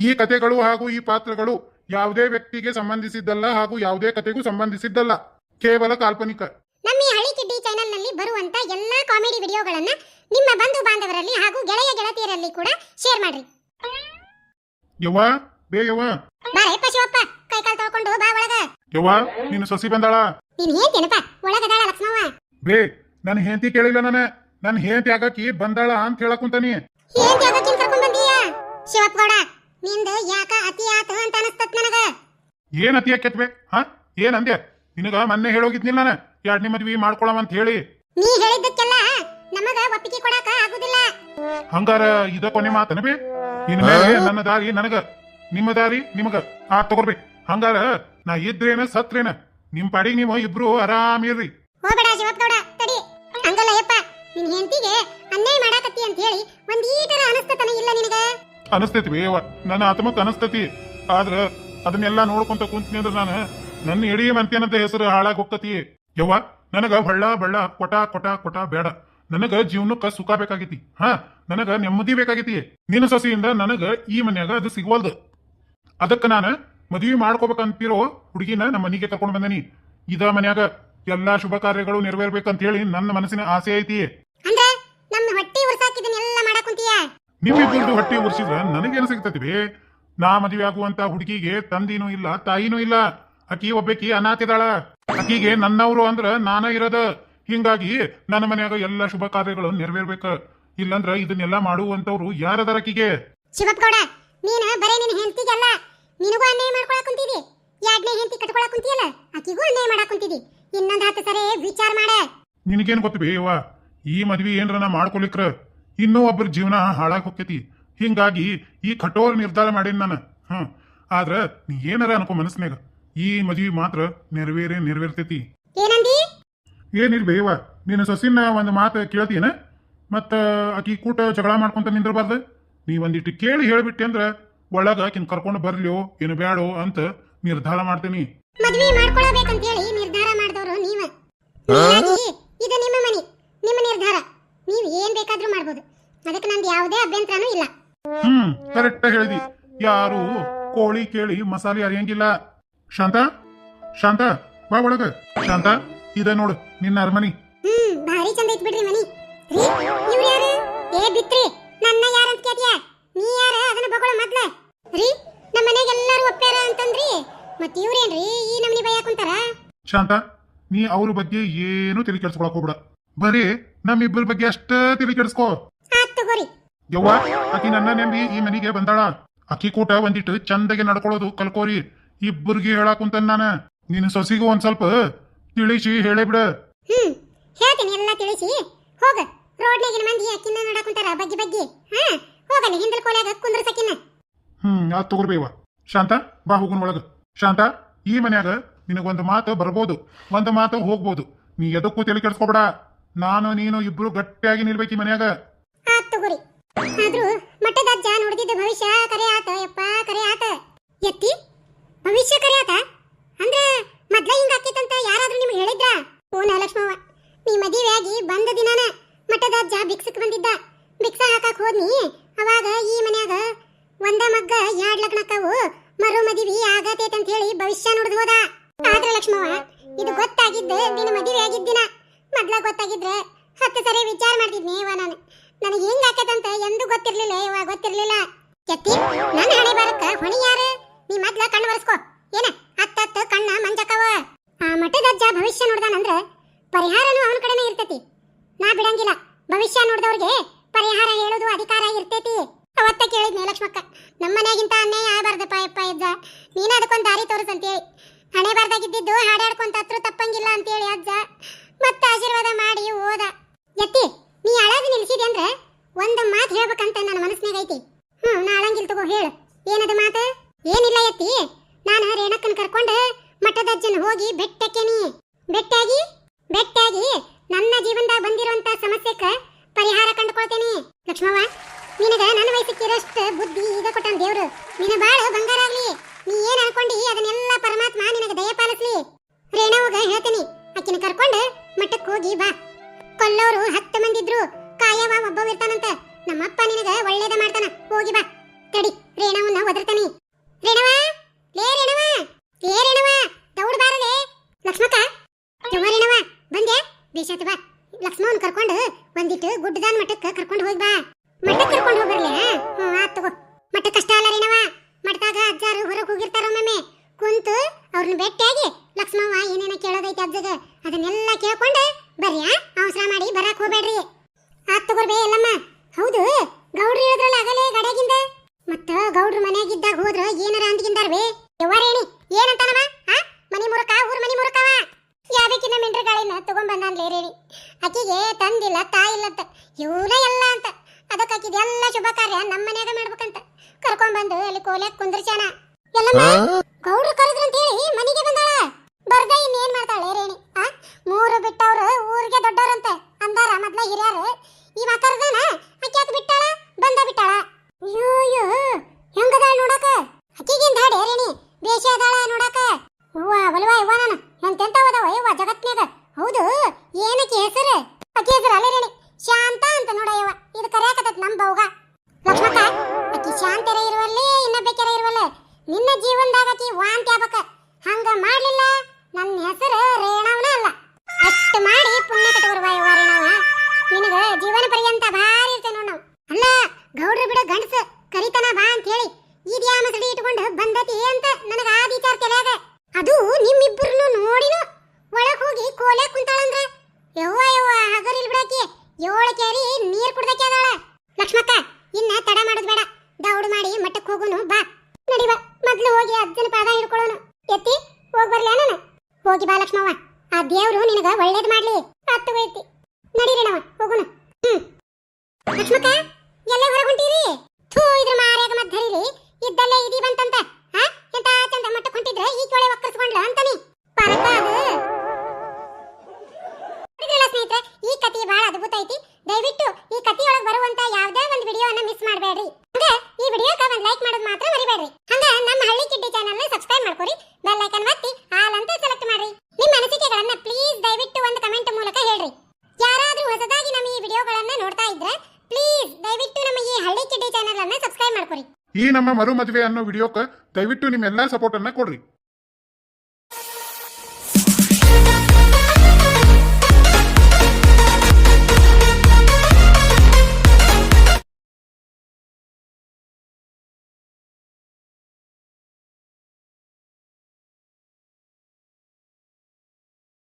ಈ ಕಥೆಗಳು ಹಾಗೂ ಈ ಪಾತ್ರಗಳು ಯಾವುದೇ ವ್ಯಕ್ತಿಗೆ ಸಂಬಂಧಿಸಿದ್ದಲ್ಲ ಹಾಗೂ ಯಾವುದೇ ಕಥೆಗೂ ಸಂಬಂಧಿಸಿದ್ದಲ್ಲ. ಕೇವಲ ಕಾಲ್ಪನಿಕ. ನಮ್ಮ ಈ ಹಳ್ಳಿ ಕಿಡ್ಡಿ ಚಾನೆಲ್ನಲ್ಲಿ ಬರುವಂತ ಎಲ್ಲಾ ಕಾಮಿಡಿ ವಿಡಿಯೋಗಳನ್ನ ನಿಮ್ಮ ಬಂಧು ಬಾಂಧವರಲ್ಲಿ ಹಾಗೂ ಗೆಳೆಯ ಗೆಳತಿಯರಲ್ಲಿ ಕೂಡ ಶೇರ್ ಮಾಡ್ರಿ. ಯವ್ವ ಬೇ ಯವ್ವ. ಬಾರೆ ಪಶುವಪ್ಪ ಕೈ ಕಾಲು ತೊಳ್ಕೊಂಡು ಬಾ ಒಳಗ. ಯವ್ವ ನೀನು ಸಸಿ ಬಂದಾಳ? ನೀನ್ ಹೇಳ್ತೇನಪ್ಪ ಒಳಗದಾಳ ಲಕ್ಷ್ಮವ್ವ. ಬೇ ನನ್ನ ಹೆಂಡತಿ ಕೇಳಿಲ್ಲ ನಾನು. ನನ್ನ ಹೆಂಡತಿ ಆಗಕ್ಕೆ ಬಂದಾಳ ಅಂತ ಹೇಳಕ್ ಕುಂತಾನಿ. ಏನ್ ಜಾಗಕ್ಕಿನ್ ಕರ್ಕೊಂಡ್ ಬಂದೀಯ? ಶಿವಪ್ಪ ಗೌಡ ನಿಂದ ಯಾಕ ಅತಿ ಆತ ಅಂತ ಅನಸ್ತತ್ ನನಗ? ಏನ್ ಅತಿ ಕೆತ್ಬೆ ಹಾ? ಏನ್ ಅಂದೆ ನಿನಗ ಮೊನ್ನೆ ಹೇಳೋಗಿದ್ನಿಲ್ಲ ನಾನು. ಎರಡನೇ ಮದ್ವಿ ಮಾಡ್ಕೊಳವ ಅಂತ ಹೇಳಿ. ನೀ ಹೇಳಿದ್ದಕ್ಕೆಲ್ಲ ನಮಗ ಒಪ್ಪಿಗೆ ಕೊಡಾಕ ಆಗುದಿಲ್ಲ. ಹಂಗಾರ ಇದ ಕೊನೆ ಮಾತನ ಬೇ? ಇನ್ಮೇಲೆ ನನ್ನ ದಾರಿ ನನಗ ನಿಮ್ಮ ದಾರಿ ನಿಮಗ. ಆ ತಗೋರ್ಬೇ ಹಂಗಾರ ನಾ ಇದ್ರೇನ ಸತ್ರೇನ? ನಿಮ್ ಪಾಡಿ ನೀವು ಇಬ್ರು ಆರಾಮಿರ್ರಿ ಹೋಗ್ಬೇಡ ಶಿವಪ್ಪಗೌಡ ತಡಿ. ಹಂಗಲ್ಲ ಯಪ್ಪ ನಿನ್ ಹೆಂಡತಿಗೆ ಅನ್ಯಾಯ ಮಾಡಾಕತ್ತಿ ಅಂತ ಹೇಳಿ ಒಂದ್ ತರ ಅನಸ್ತತನ ಇಲ್ಲ ನಿನಗ? ಅನಸ್ತೈತಿ ಬೇವ ನನ್ನ ಆತ್ಮಕ್ ಅನಸ್ತೈತಿ. ಆದ್ರ ಅದನ್ನೆಲ್ಲಾ ನೋಡ್ಕೊಂತ ಕುಂತೀನಿ ಅಂದ್ರ ನಾನು ನನ್ನ ಎಡಿಯ ಮಂತ್ಯನಂತ ಹೆಸರು ಹಾಳಾಗ್ ಹೋಗ್ತತಿ. ಯವ್ವ, ನನಗ ಬಳ್ಳ ಬಳ್ಳ ಕೊಟ ಕೊಟ ಕೊಟ ಬೇಡ. ನನಗ ಜೀವನಕ್ಕ ಸುಖ ಬೇಕಾಗೈತಿ. ಹಾ, ನನಗ ನೆಮ್ಮದಿ ಬೇಕಾಗೈತಿ. ನಿನ್ನ ಸೊಸೆಯಿಂದ ನನಗ ಈ ಮನ್ಯಾಗ ಅದು ಸಿಗವಲ್ದು. ಅದಕ್ಕ ನಾನು ಮದುವೆ ಮಾಡ್ಕೋಬೇಕಂತಿರೋ ಹುಡುಗಿನ ನಮ್ಮ ಮನೆಗೆ ಕರ್ಕೊಂಡು ಬಂದನಿ. ಇದ ಮನ್ಯಾಗ ಎಲ್ಲಾ ಶುಭ ಕಾರ್ಯಗಳು ನೆರವೇರ್ಬೇಕಂತ ಹೇಳಿ ನನ್ನ ಮನಸ್ಸಿನ ಆಸೆ ಐತಿ. ನಿಮ್ಮಿಬ್ಬರದು ಹೊಟ್ಟೆ ಉರ್ಸಿದ್ರ ನನಗೇನು ಸಿಗ್ತತಿ ಬೇ? ನಾ ಮದುವೆ ಆಗುವಂತ ಹುಡುಗಿಗೆ ತಂದಿನೂ ಇಲ್ಲ ತಾಯಿನೂ ಇಲ್ಲ. ಆಕಿ ಒಬ್ಬಾಕಿ ಅನಾಥಿದಾಳ. ಆಕಿಗೆ ನನ್ನವರು ಅಂದ್ರ ನಾನ ಇರದ. ಹಿಂಗಾಗಿ ನನ್ನ ಮನ್ಯಾಗ ಎಲ್ಲ ಶುಭ ಕಾರ್ಯಗಳು ನೆರವೇರ್ಬೇಕ. ಇಲ್ಲಂದ್ರ ಇದನ್ನೆಲ್ಲ ಮಾಡುವಂತವ್ರು ಯಾರದಾರ ಆಕಿಗೆ ಶಿವಪ್ಪಗೌಡ ನೀನ ಬರೇ ನಿನ್ ಹೆಂಡತಿಗಲ್ಲ ನಿನಗೂ ಅನ್ಯಾಯ ಮಾಡ್ಕೊಳಕ್ ಕುಂತಿದಿ ಯಾಡ್ನೇ ಹೆಂಡತಿ ಕಟ್ಕೊಳಕ್ ಕುಂತಿಯಲ್ಲ? ಆಕಿಗೂ ಅನ್ಯಾಯ ಮಾಡಕ್ ಕುಂತಿದಿ ಇನ್ನೊಂದ್ ಹತ್ತು ಸರಿ ವಿಚಾರ ಮಾಡ. ನಿನಗೇನ್ ಗೊತ್ತು ಬೇಯವ್ವ ಈ ಮದ್ವಿ ಏನ್ರ ನಾ ಮಾಡ್ಕೊಲಿಕ್ರ? ಇನ್ನೂ ಒಬ್ಬರ ಜೀವನ ಹಾಳಾಗಿ ಹೋಗ್ತೈತಿ ಹಿಂಗಾಗಿ ಈ ಕಠೋರ ನಿರ್ಧಾರ ಮಾಡೀನಿ ನಾನು. ಹ್ಮ್ ಆದ್ರೆ ನೀ ಏನಾರ ಅನ್ಕೋ ಮನಸ್ನ್ಯಾಗ. ಈ ಮದುವೆ ಮಾತ್ರ ನೆರವೇರೇ ನೆರವೇರ್ತೈತಿ. ಏನಂದಿ? ಏನಿಲ್ಲ ಬೇಯವ್ವ ನೀನು ಸೊಸಿನ ಒಂದು ಮಾತು ಕೇಳ್ತೀನ ಮತ್ತ ಆಕಿ ಕೂಟ ಜಗಳ ಮಾಡ್ಕೊಂತ ನಿಂದಿರಬಾರ್ದು? ನೀ ಒಂದಿಟ್ಟು ಕೇಳಿ ಹೇಳ್ಬಿಟ್ಟೆ ಅಂದ್ರ ಒಳಗ ಆಕಿನ ಕರ್ಕೊಂಡು ಬರ್ಲಿಯೋ ಏನು ಬೇಡೋ ಅಂತ ನಿರ್ಧಾರ ಮಾಡ್ತೀನಿ. ಮದ್ವೆ ಮಾಡ್ಕೊಳ್ಬೇಕಂತ ಹೇಳಿ ನಿರ್ಧಾರ ಮಾಡಿದವರು ನೀವ ಹೀಗಾಗಿ ಇದು ನಿಮ್ಮ ಮನಿ ನಿಮ್ಮ ನಿರ್ಧಾರ ನೀವ್ ಏನ್ ಬೇಕಾದ್ರೂ ಮಾಡ್ಬೋದು ಅದಕ್ಕೆ ನಂದು ಯಾವುದೇ ಅಭ್ಯಂತರನೂ ಇಲ್ಲ ಹ್ಮ್ ಕರೆಕ್ಟ್ ಹೇಳಿದಿ ಯಾರು ಕೋಳಿ ಕೇಳಿ ಮಸಾಲೆ ಅರಿಯಂಗಿಲ್ಲ. ಶಾಂತ? ಶಾಂತ ಬಾ ಒಳಗ. ಶಾಂತ ಇದ ನೋಡು ನಿನ್ನ ಅರಮನಿ. ಹ್ಮ್ ಭಾರಿ ಚಂದ ಐತ್ ಬಿಡ್ರಿ ಮನಿ. ರೀ ಇವ್ರು ಯಾರು? ಏ ಬಿತ್ರಿ ನನ್ನ ಯಾರಂತ ಕೇಳ್ತೀಯ? ನೀ ಯಾರ? ಅದನ್ನ ಬಗಳ ಮೊದ್ಲ. ರೀ ನಮ್ಮ ಮನೆಗೆ ಎಲ್ಲರೂ ಒಪ್ಪ್ಯಾರ ಅಂತಂದ್ರಿ? ಮತ್ ಇವ್ರೇನ್ರಿ ಈ ನಮ್ನಿ ಬೈಯಾಕ್ ಕುಂತಾರ? ಶಾಂತ ನೀ ಅವ್ರ ಬಗ್ಗೆ ಏನು ತಿಳಿ ಕೆಡ್ಸ್ಕೊಳಕ್ ಹೋಗ್ಬಿಡ. ಬರೀ ನಮ್ಮಿಬ್ಬರ ಬಗ್ಗೆ ಅಷ್ಟ ತಿಳಿ ಕೆಡ್ಸ್ಕೋ. ಆತ್ ತಗೋರಿ. ಯವ್ವ ಆಕಿ ನನ್ನ ನೆಂಬಿ ಈ ಮನೆಗೆ ಬಂದಾಳ. ಅಕ್ಕಿ ಕೂಟ ಒಂದಿಟ್ಟು ಚಂದಗೆ ನಡ್ಕೊಳ್ಳೋದು ಕಲ್ಕೋರಿ. ಇಬ್ಬರಿಗೆ ಹೇಳಾಕುಂತ ನಾನು. ನಿನ್ನ ಸೊಸಿಗೂ ಒಂದ್ ಸ್ವಲ್ಪ ತಿಳಿಸಿ ಹೇಳೇ ಬಿಡ. ಹ್ಮ್ ಹೇಳ್ತೀನಿ ಎಲ್ಲ ತಿಳಿಸಿ. ಹೋಗ ರೋಡ್ನಾಗಿನ ಮಂದಿ ಅಕ್ಕಿನ ನಡಕುಂತಾರ ಕುಂತಾರ ಬಗ್ಗಿ ಬಗ್ಗಿ. ಹಾ ಹೋಗಲ್ಲ ಹಿಂದಲ್ ಕೋಲ್ಯಾಗ ಕುಂದ್ರ ಸಕಿನ ಹ್ಮ್ ಅದ್ ತಗೋರ್ಬೇವ. ಶಾಂತ ಬಾ ಹೋಗುನ್ ಒಳಗ. ಶಾಂತ ಈ ಮನ್ಯಾಗ ನಿನಗೊಂದು ಮಾತು ಬರ್ಬೋದು. ಒಂದು ಮಾತು ಹೋಗ್ಬೋದು. ನೀ ಎದಕ್ಕೂ ತಲೆ ಕೆಡ್ಸ್ಕೊಬೇಡ. ನಾನು ನೀನು ಇಬ್ರು ಗಟ್ಟಿಯಾಗಿ ನಿಲ್ಬೇಕು ಈ ಮನ್ಯಾಗ. ಆತ್ ತಗೋರಿ. ಆದ್ರೂ ಮಠದ ಅಜ್ಜ ನೋಡಿದ ಭವಿಷ್ಯ ಕರೆ ಆತ, ಯಪ್ಪ ಕರೆ ಆತ. ಎತ್ತಿ, ಭವಿಷ್ಯ ಕರೆ ಆತ? ಅಂದ್ರ ಮೊದ್ಲ ಹಿಂಗ ಆಕಿತ್ತಂತ ಯಾರಾದ್ರೂ ನಿಮ್ಗೆ ಹೇಳಿದ್ರ? ಓನ ಲಕ್ಷ್ಮವ್ವ ನೀ ಮದುವೆ ಆಗಿ ಬಂದ ದಿನಾನ ಮಠದ ಅಜ್ಜ ಬಂದಿದ್ದ. ಭಿಕ್ಷ ಹಾಕಕ್ ಹೋದ್ನಿ, ಅವಾಗ ಈ ಮನ್ಯಾಗ ಒಂದ ಮಗ್ಗ ಎರಡ್ ಲಗ್ನಕ್ಕವು ಮರು ಮದಿವಿ ಆಗತೈತೆ ಅಂತ ಹೇಳಿ ಭವಿಷ್ಯ ನೋಡಿದ್ ಹೋದ. ಆದ್ರ ಲಕ್ಷ್ಮವ್ವ, ಇದು ಗೊತ್ತಾಗಿದ್ದ ನಿನ್ನ ಮದುವೆ ಆಗಿದ್ದಿನ ಮೊದ್ಲ ಗೊತ್ತಾಗಿದ್ರೆ ಹತ್ತು ಸರಿ ವಿಚಾರ ಮಾಡ್ತಿದ್ನಿ ನಾನು. ನನಗೆ ಹಿಂಗ ಆಕೈತಂತ ಎಂದೂ ಗೊತ್ತಿರ್ಲಿಲ್ಲ, ಇವಾಗ ಗೊತ್ತಿರ್ಲಿಲ್ಲ. ಎತ್ತಿ ನನ್ನ ಹಣೆ ಬರಕ್ಕ, ಹೊಣಿ ಯಾರು? ನೀ ಮೊದ್ಲ ಕಣ್ಣು ಒರೆಸ್ಕೋ. ಏನ? ಹತ್ತತ್ತ ಕಣ್ಣ, ಮಂಜಕ್ಕವ. ಆ ಮಠದ ಅಜ್ಜ ಭವಿಷ್ಯ ನೋಡ್ದಾನಂದ್ರ ಪರಿಹಾರನು ಅವನ ಕಡೆನೇ ಇರ್ತೈತಿ. ನಾ ಬಿಡಂಗಿಲ್ಲ. ಭವಿಷ್ಯ ನೋಡ್ದವ್ರಿಗೆ ಪರಿಹಾರ ಹೇಳೋದು ಅಧಿಕಾರ ಇರ್ತೈತಿ. ಅವತ್ತ ಕೇಳಿದ್ನೆ ಲಕ್ಷ್ಮಕ್ಕ, ನಮ್ಮ ಮನೆಗಿಂತ ಅನ್ಯಾಯ ಆಗಬಾರ್ದಪ್ಪ ಯಪ್ಪ ಇದ್ದ ನೀನ ಅದಕ್ಕೊಂದು ದಾರಿ ತೋರಿಸಂತೇಳಿ ಹಣೆ ಬಾರ್ದಾಗಿದ್ದು ಹಾಡಾಡ್ಕೊಂತ ಹತ್ರ ತಪ್ಪಂಗಿಲ್ಲ ಹೋಗಿ ಬಾ. ಕೊಲ್ಲೋರು ಹತ್ತು ಮಂದಿದ್ರು ಕಾಯವ ಒಬ್ಬ ಇರ್ತಾನಂತ ನಮ್ಮಪ್ಪ ನಿನಗ ಒಳ್ಳೇದ ಮಾಡ್ತಾನ. ಹೋಗಿ ಬಾ. ತಡಿ, ರೇಣವನ್ನ ಒದರ್ತಾನೆ. ರೇಣವ, ಲೇ ರೇಣವ ಲೇ ರೇಣವ, ದೌಡ್ ಲಕ್ಷ್ಮಕ್ಕ ರೇಣವ ಬಂದೆ ಬೇಷತ್ ಬಾ. ಲಕ್ಷ್ಮವನ್ ಕರ್ಕೊಂಡು ಬಂದಿಟ್ಟು ಗುಡ್ಡದಾನ್ ಮಠಕ್ಕೆ ಕರ್ಕೊಂಡು ಹೋಗಿ ಬಾ. ಮಠಕ್ಕೆ ಕರ್ಕೊಂಡು ಹೋಗ್ಬರ್ಲೇ? ಹ್ಞೂ ಆತ್ ತಗೋ. ಮಠ ಕಷ್ಟ ಅಲ್ಲ ರೇಣವ. ಮಠದಾಗ ಅಜ್ಜಾರು ಹೊರಗೆ ಹೋಗಿರ್ತಾರ ಒಮ್ಮೆ ಕುಂತು ಅವ್ರನ್ನ ಭೇಟಿಯಾಗಿ ಲಕ್ಷ್ಮವ್ವ ಏನೇನ ಕೇಳೋದೈತೆ ಅಜ್ಜಗೆ. ಅದನ್ನೆಲ್ಲ ಕೇಳ್ಕೊಂಡು ಬರ್ರಿ ಆ ಅವಸರ ಮಾಡಿ ಬರಕ್ ಹೋಗ್ಬೇಡ್ರಿ. ಆತ್ ತಗೋರ್ಬೇ ಎಲ್ಲಮ್ಮ. ಹೌದು ಗೌಡ್ರು ಹೇಳಿದ್ರಲ್ಲ ಆಗಲೇ ಗಡಗಿಂದ ಮತ್ತ ಗೌಡ್ರ ಮನ್ಯಾಗಿದ್ದಾಗ ಹೋದ್ರ ಏನಾರ ಅಂದ್ಗಿಂದಾರ್ವೇ ಯವ್ವಾರೇಣಿ ಏನಂತಾನವ? ಆ? ಮನಿ ಮುರುಕ ಊರ್ ಮನಿ ಮುರುಕವ ಯಾವಕ್ಕಿನ ಮಿಂಡ್ರಗಾಳಿನ ತಗೊಂಡ್ಬಂದಾನ್ಲೇ ರೇಣಿ. ಆಕಿಗೆ ತಂದಿಲ್ಲ ತಾಯಿಲ್ಲಂತ. ಇವನ ಎಲ್ಲ ಅಂತ. ಅದಕ್ಕೆ ಆಕಿದ ಎಲ್ಲ ಶುಭ ಕಾರ್ಯ ನಮ್ಮ ಮನ್ಯಾಗ ಮಾಡ್ಬೇಕಂತ. ಕರ್ಕೊಂಡ್ಬಂದು ಅಲ್ಲಿ ಕೋಲ್ಯಾಗ ಕುಂದ್ರಚಾನ ಎಲ್ಲಮ್ಮ ಗೌಡ್ರು ಕರೆದ್ರಂತ ಹೇಳಿ ಮನೆಗೆ ಬಂದಾಳ. ಬರ್ದ ಇನ್ನೇನ್ ಮಾಡ್ತಾಳೆ ರೇಣಿ ಆ ಮೂರು ಬಿಟ್ಟವ್ರು ಊರಿಗೆ ದೊಡ್ಡವ್ರಂತ ಅಂದಾರ ಮೊದ್ಲ ಹಿರಿಯರು. ಈ ಕರ್ದಾನ ಕೋಲೆ ಕುಂತಾಳಂದ್ರ? ಯವ್ವ ಯವ್ವ ಹಗರಿಲ್ ಬಿಡಾಕಿ. ಏಳು ಕೇರಿ ನೀರ್ ಕುಡ್ದಕ್ಕೆ ಅದಾಳ. ಲಕ್ಷ್ಮಕ್ಕ, ಇನ್ನ ತಡ ಮಾಡೋದು ಬೇಡ. ದೌಡ್ ಮಾಡಿ ಮಟ್ಟಕ್ ಹೋಗುನು, ಬಾ. ನಡಿವ, ಮೊದ್ಲು ಹೋಗಿ ಅಜ್ಜನ ಪಾದ ಹಿಡ್ಕೊಳ್ಳೋನು. ಎತ್ತಿ, ಹೋಗ್ ಬರ್ಲಿ ಹೋಗಿ ಬಾ ಲಕ್ಷ್ಮವ್ವ. ಆ ದೇವ್ರು ನಿನಗ ಒಳ್ಳೇದ್ ಮಾಡ್ಲಿ. ಹತ್ತು ಐತಿ ನಡೀರಿ ನಾವ, ಹೋಗುನು. ಹ್ಮ್. ಲಕ್ಷ್ಮಕ್ಕ, ಎಲ್ಲ ಹೊರಗುಂಟೀರಿ ಥೂ, ಇದ್ರ ಮಾರ್ಯಾಗ ಮತ್ತೆ ಧರಿರಿ. ಇದ್ದಲ್ಲೇ ಇದಿ ಬಂತಂತ. ಹಾ ಎಂತ ಚಂದ ಮಟ್ಟಕ್ಕೆ ಹೊಂಟಿದ್ರೆ, ಈ ಕೊಳೆ ಒಕ್ಕರ್ಸ್ಕೊಂಡ್ಲ ಅಂತಾನಿ. ಪರಕ ಅದು ನೋಡಿದ್ರಲ್ಲ ಸ್ನೇಹಿತರೆ ಈ ಕಥೆ ಬಹಳ ಅದ್ಭುತ ಐತಿ ದಯವಿಟ್ಟು ಈ ಕಥೆಯೊಳಗೆ ಬರುವಂತ ಯಾವ್ದೇ ಒಂದು ವಿಡಿಯೋನ ಮಿಸ್ ಮಾಡಬೇಡ್ರಿ ಹಂಗ ಈ ವಿಡಿಯೋಕ ಒಂದ್ ಲೈಕ್ ಮಾಡೋದು ಮಾತ್ರ ಮರಿಬೇಡ್ರಿ ಹಂಗ ನಮ್ಮ ಹಳ್ಳಿ ಕಿಡ್ಡಿ ಚಾನಲ್ನ ಸಬ್ಸ್ಕ್ರೈಬ್ ಮಾಡ್ಕೊರಿ ಬೆಲ್ ಐಕನ್ ಒತ್ತಿ ಆಲ್ ಅಂತ ಸೆಲೆಕ್ಟ್ ಮಾಡ್ರಿ ನಿಮ್ಮ ಅನಿಸಿಕೆಗಳನ್ನ ಪ್ಲೀಸ್ ದಯವಿಟ್ಟು ಒಂದು ಕಮೆಂಟ್ ಮೂಲಕ ಹೇಳ್ರಿ ಯಾರಾದ್ರೂ ಹೊಸದಾಗಿ ನಮ್ಮ ಈ ವಿಡಿಯೋಗಳನ್ನ ನೋಡ್ತಾ ಇದ್ರೆ ಪ್ಲೀಸ್ ದಯವಿಟ್ಟು ನಮ್ಮ ಈ ಹಳ್ಳಿ ಕಿಡ್ಡಿ ಚಾನಲ್ ಅನ್ನ ಸಬ್ಸ್ಕ್ರೈಬ್ ಮಾಡ್ಕೊರಿ ಈ ನಮ್ಮ ಮರು ಅನ್ನೋ ವಿಡಿಯೋಕ್ಕೆ ದಯವಿಟ್ಟು ನಿಮ್ಮೆಲ್ಲ ಸಪೋರ್ಟ್ ಅನ್ನ ಕೊಡ್ರಿ.